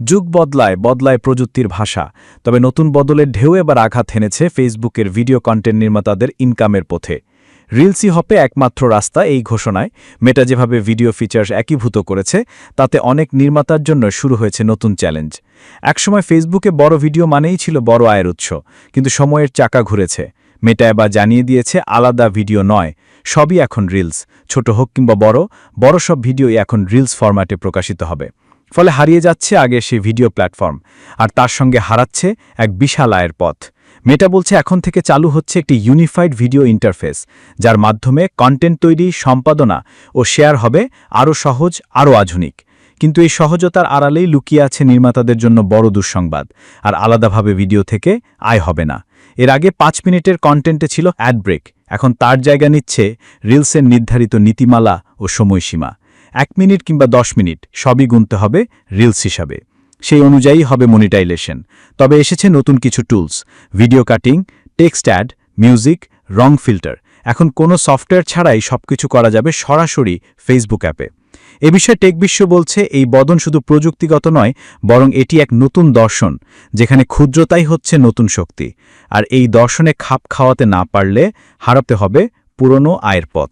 যুগ বদলায় বদলায় প্রযুক্তির ভাষা। তবে নতুন বদলের ঢেউ এবার আঘাত হেনেছে ফেসবুকের ভিডিও কন্টেন্ট নির্মাতাদের ইনকামের পথে। রিলসই হবে একমাত্র রাস্তা এই ঘোষণায়। মেটা যেভাবে ভিডিও ফিচার্স একীভূত করেছে, তাতে অনেক নির্মাতার জন্য শুরু হয়েছে নতুন চ্যালেঞ্জ। একসময় ফেসবুকে বড় ভিডিও মানেই ছিল বড় আয়ের উৎস, কিন্তু সময়ের চাকা ঘুরেছে। মেটা এবার জানিয়ে দিয়েছে আলাদা ভিডিও নয়, সবই এখন রিলস। ছোট হোক কিংবা বড় বড় সব ভিডিওই এখন রিলস ফরম্যাটে প্রকাশিত হবে। ফলে হারিয়ে যাচ্ছে আগে সে ভিডিও প্ল্যাটফর্ম, আর তার সঙ্গে হারাচ্ছে এক বিশাল আয়ের পথ। মেটা বলছে, এখন থেকে চালু হচ্ছে একটি ইউনিফাইড ভিডিও ইন্টারফেস যার মাধ্যমে কন্টেন্ট তৈরি, সম্পাদনা ও শেয়ার হবে আরও সহজ, আরও আধুনিক। কিন্তু এই সহজতার আড়ালেই লুকিয়ে আছে নির্মাতাদের জন্য বড় দুঃসংবাদ, আর আলাদাভাবে ভিডিও থেকে আয় হবে না। এর আগে পাঁচ মিনিটের কন্টেন্টে ছিল অ্যাড ব্রেক এখন তার জায়গা নিচ্ছে রিলসের নির্ধারিত নীতিমালা ও সময়সীমা। এক মিনিট কিংবা দশ মিনিট, সবই গুনতে হবে রিলস হিসাবে। সেই অনুযায়ী হবে মনিটাইলেশন। তবে এসেছে নতুন কিছু tools. Video cutting, text add, music, রং ফিল্টার। এখন কোনো সফটওয়্যার ছাড়াই সবকিছু করা যাবে সরাসরি ফেসবুক অ্যাপে। এ বিষয়ে টেক বিশ্ব বলছে, এই বদন শুধু প্রযুক্তিগত নয়, বরং এটি এক নতুন দর্শন, যেখানে ক্ষুদ্রতাই হচ্ছে নতুন শক্তি। আর এই দর্শনে খাপ খাওয়াতে না পারলে হারাতে হবে পুরনো আয়ের পথ।